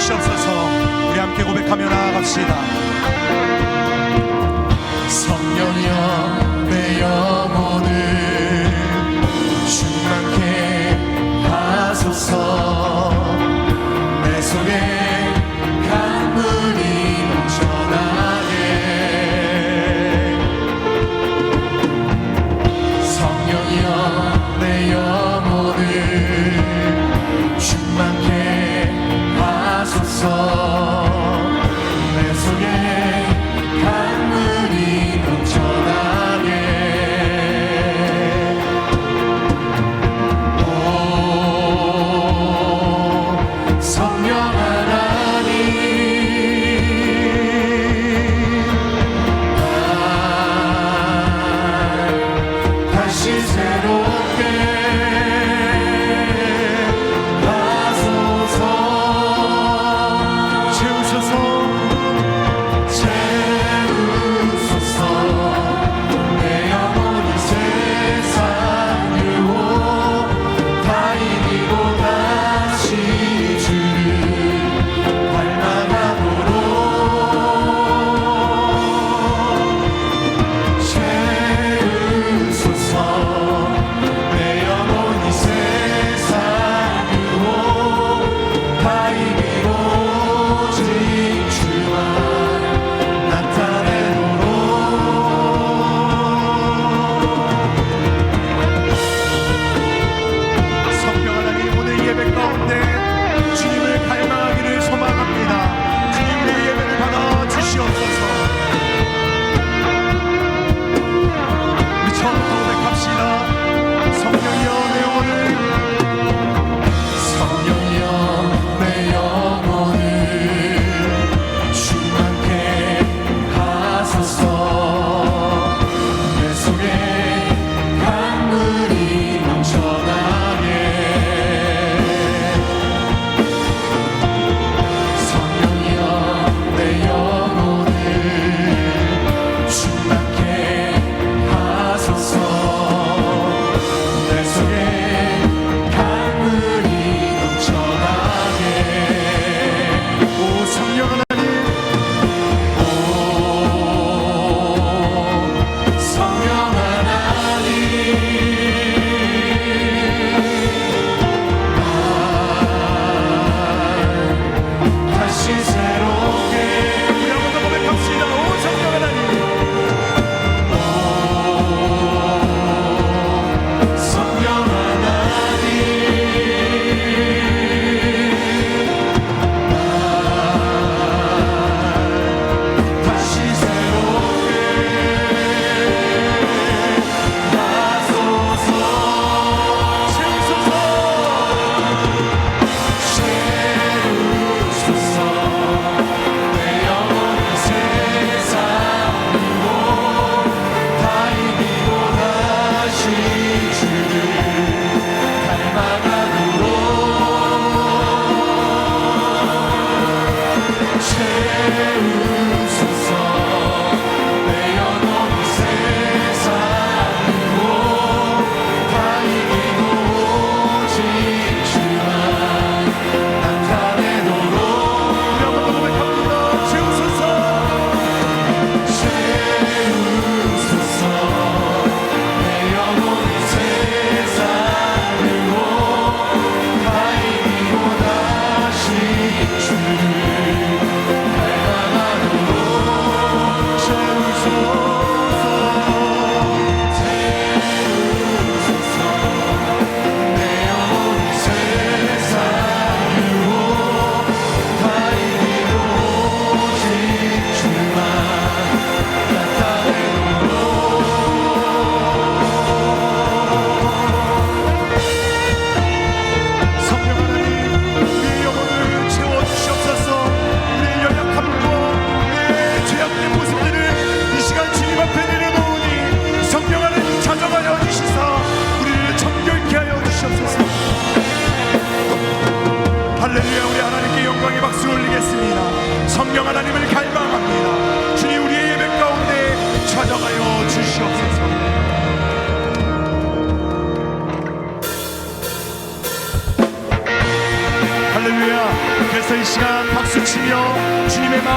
주시옵소서. 우리 함께 고백하며 나아갑시다. soul.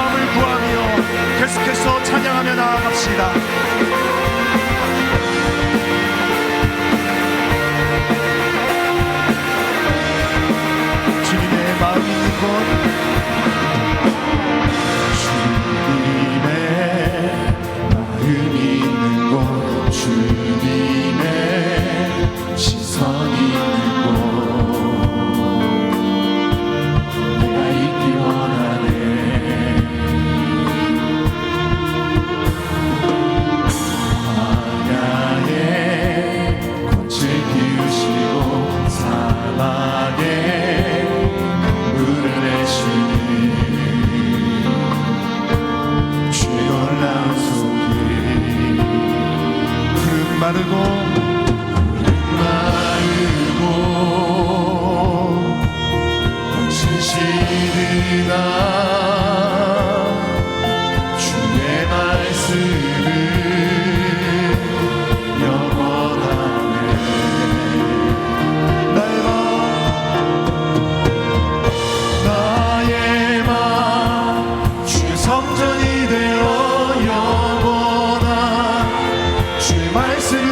마음을 구하며 계속해서 찬양하며 나아갑시다. 주님의 마음이 이곳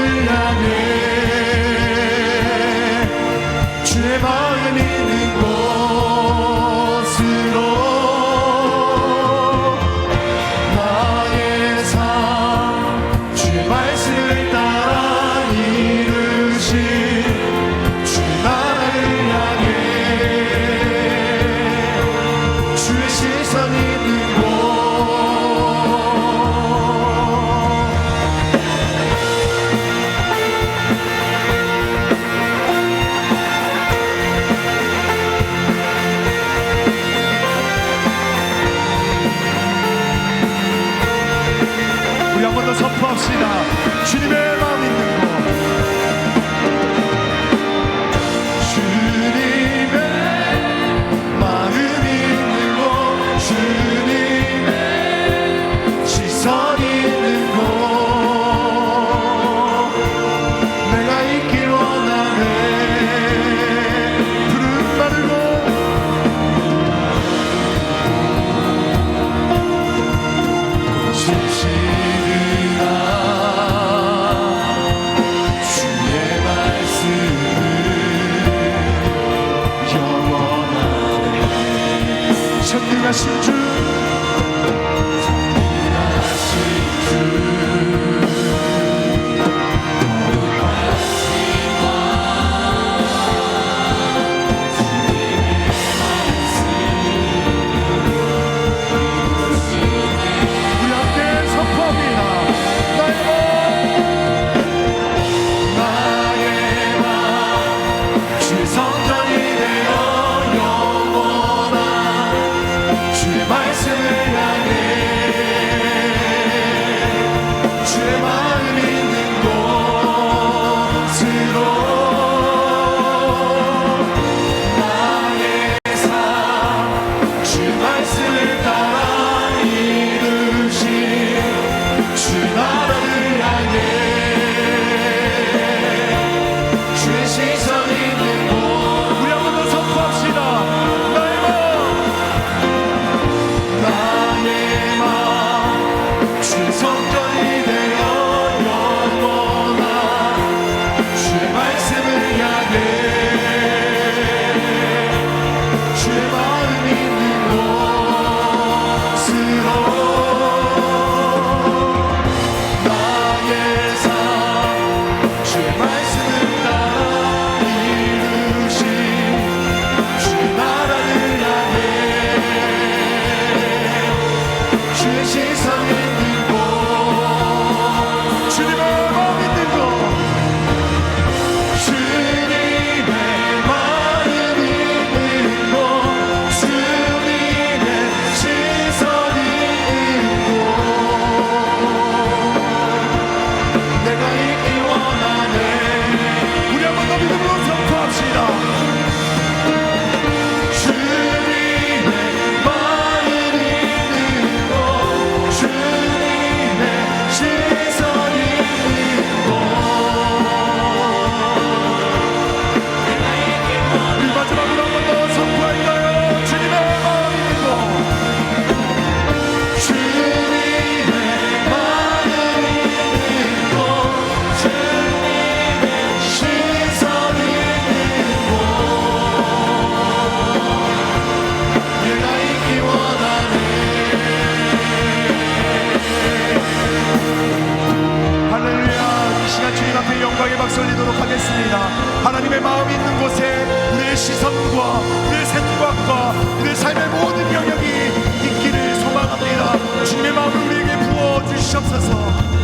Hallelujah. 나아갑시다. 주님의 하신 주. 올리도록 하겠습니다. 하나님의 마음이 있는 곳에 내 시선과 내 생각과 내 삶의 모든 영역이 있기를 소망합니다. 주님의 마음을 우리에게 부어 주시옵소서.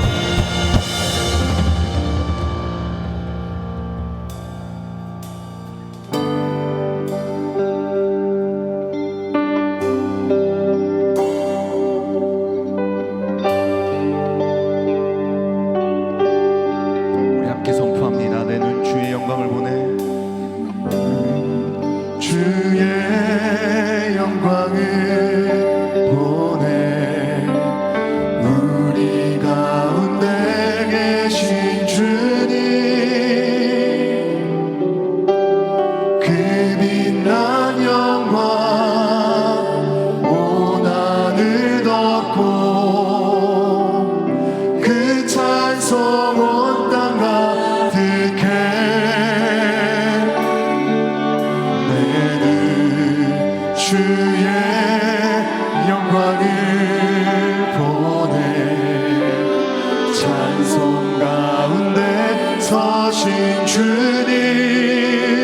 값진 주님.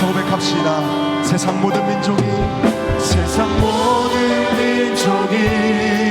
고백합시다. 세상 모든 민족이 세상 모든 민족이